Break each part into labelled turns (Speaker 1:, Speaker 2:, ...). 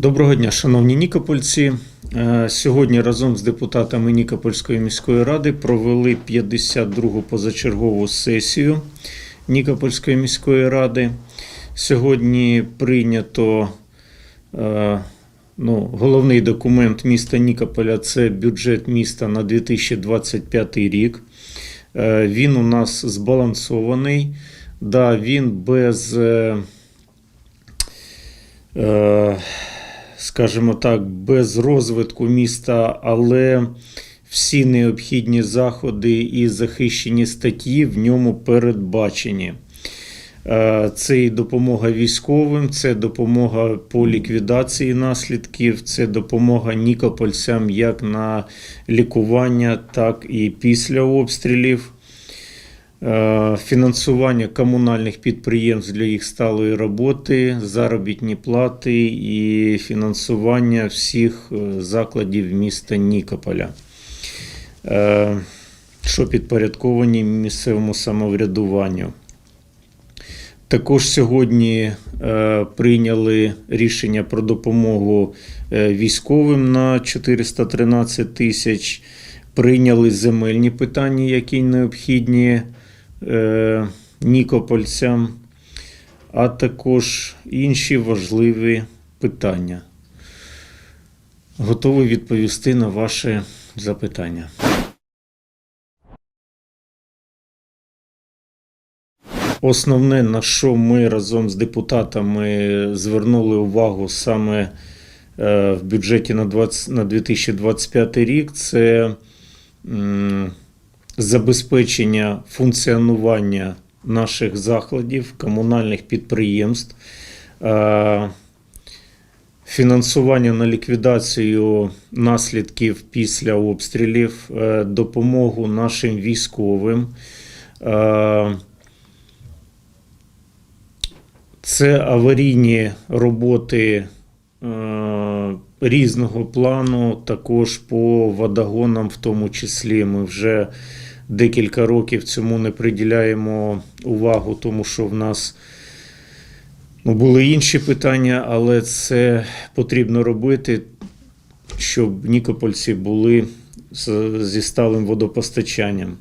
Speaker 1: Доброго дня, шановні нікопольці. Е, Сьогодні разом з депутатами Нікопольської міської ради провели 52-гу позачергову сесію Нікопольської міської ради. Сьогодні прийнято е, ну, головний документ міста Нікополя це бюджет міста на 2025 рік. Е, Він у нас збалансований. Да, він без. е, скажімо так, без розвитку міста, але всі необхідні заходи і захищені статті в ньому передбачені. Е, Це і допомога військовим, це допомога по ліквідації наслідків, це допомога нікопольцям як на лікування, так і після обстрілів. Е, Фінансування комунальних підприємств для їх сталої роботи, заробітні плати і фінансування всіх е, закладів міста Нікополя, е, що підпорядковані місцевому самоврядуванню. Також сьогодні прийняли рішення про допомогу військовим на 413 тисяч. Прийняли земельні питання, які необхідні нікопольцям, а також інші важливі питання. Готовий відповісти на ваші запитання. Основне, на що ми разом з депутатами звернули увагу саме е, в бюджеті на 20, на 2025 рік, це забезпечення функціонування наших закладів, комунальних підприємств, е, фінансування на ліквідацію наслідків після обстрілів, е, допомогу нашим військовим. Е, Це аварійні роботи різного плану, також по водогонам, в тому числі. Ми вже декілька років цьому не приділяємо увагу, тому що в нас ну, були інші питання, але це потрібно робити, щоб нікопольці були зі сталим водопостачанням.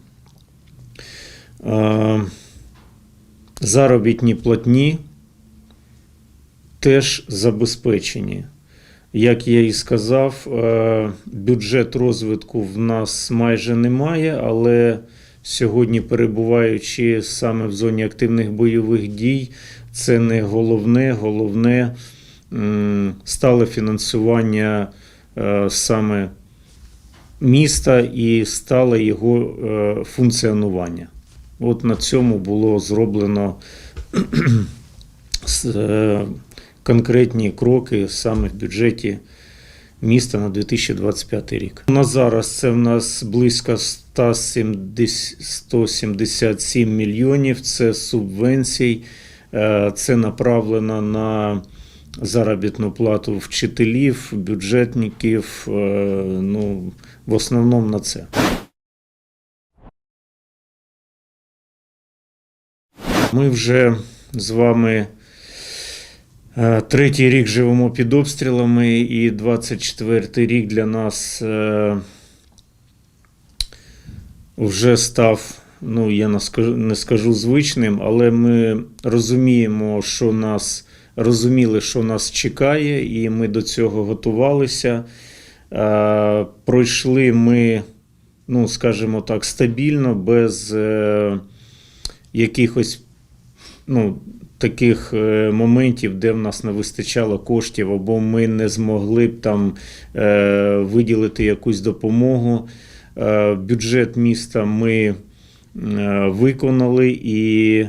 Speaker 1: Заробітні платні теж забезпечені. Як я і сказав, е, бюджет розвитку в нас майже немає, але сьогодні, перебуваючи саме в зоні активних бойових дій, це не головне, головне м, стале фінансування е, саме міста і стале його е, функціонування. От на цьому було зроблено конкретні кроки саме в бюджеті міста на 2025 рік. На зараз це в нас близько 170 177 мільйонів. Це субвенцій, е, це направлено на заробітну плату вчителів, бюджетників. е, Ну, в основному на це. Ми вже з вами третій рік живемо під обстрілами, і 24-й рік для нас е, вже став, ну я не скажу, звичним, але ми розуміємо, що нас розуміли, що нас чекає, і ми до цього готувалися. Е, Пройшли ми, ну скажімо так, стабільно, без е, якихось ну, таких е, моментів, де в нас не вистачало коштів, або ми не змогли б там е, виділити якусь допомогу. Е, бюджет міста ми виконали і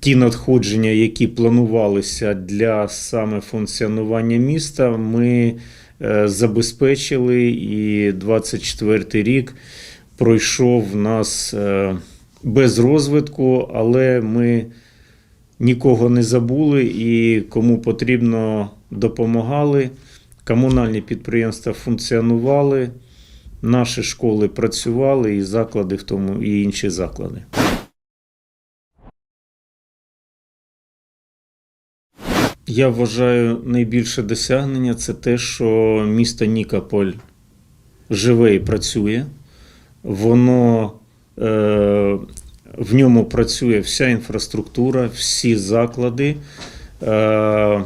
Speaker 1: ті надходження, які планувалися для саме функціонування міста, ми забезпечили. І 24 рік пройшов в нас без розвитку, але ми нікого не забули і кому потрібно допомагали. Комунальні підприємства функціонували, наші школи працювали, і заклади в тому, і інші заклади. Я вважаю найбільше досягнення це те, що місто Нікополь живе і працює. Воно в ньому працює вся інфраструктура, всі заклади. Е,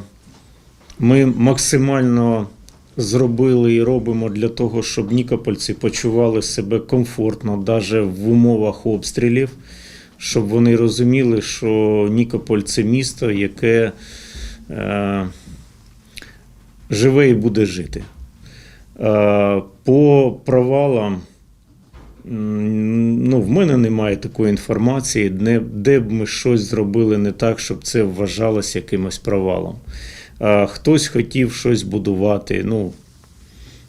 Speaker 1: ми максимально зробили і робимо для того, щоб нікопольці почували себе комфортно, навіть в умовах обстрілів, щоб вони розуміли, що Нікополь це місто, яке е, живе і буде жити. Е, по провалам, ну, в мене немає такої інформації, де, де б ми щось зробили не так, щоб це вважалось якимось провалом. Е, хтось хотів щось будувати, ну,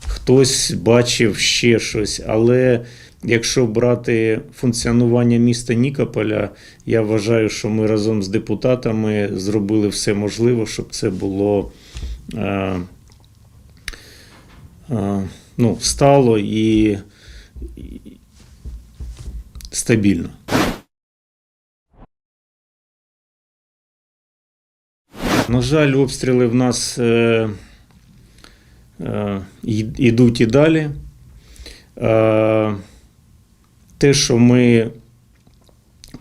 Speaker 1: хтось бачив ще щось, але якщо брати функціонування міста Нікополя, я вважаю, що ми разом з депутатами зробили все можливе, щоб це було е, е, ну, стало і стабільно. На жаль, обстріли в нас е, е, йдуть і далі. Е, те, що ми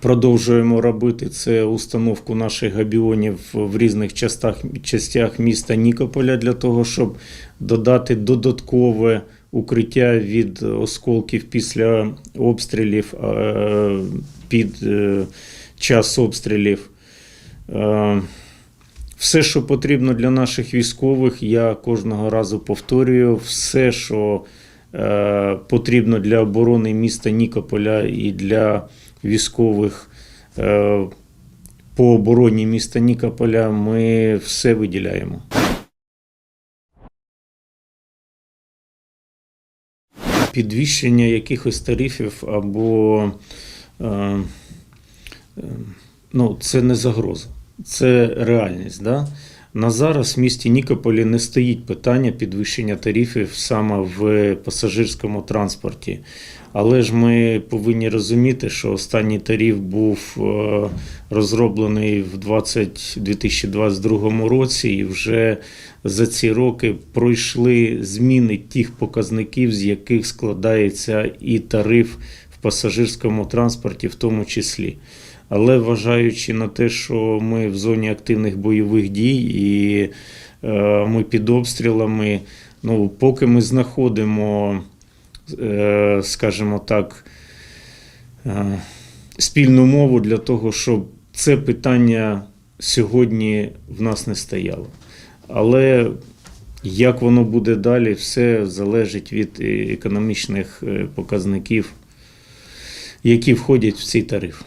Speaker 1: продовжуємо робити, це установку наших габіонів в різних частях, частях міста Нікополя для того, щоб додати додаткове укриття від осколків після обстрілів під е, час обстрілів. Е, все, що потрібно для наших військових, я кожного разу повторюю. Все, що е, потрібно для оборони міста Нікополя і для військових по обороні міста Нікополя, ми все виділяємо. Підвищення якихось тарифів або е, е, ну, це не загроза, це реальність. Да? На зараз в місті Нікополі не стоїть питання підвищення тарифів саме в пасажирському транспорті. Але ж ми повинні розуміти, що останній тариф був е, розроблений в 20, 2022 році, і вже за ці роки пройшли зміни тих показників, з яких складається і тариф в пасажирському транспорті, в тому числі. Але вважаючи на те, що ми в зоні активних бойових дій і е, ми під обстрілами, ну, поки ми знаходимо, е, скажімо так, е, спільну мову для того, щоб це питання сьогодні в нас не стояло. Але як воно буде далі, все залежить від економічних показників, які входять в цей тариф.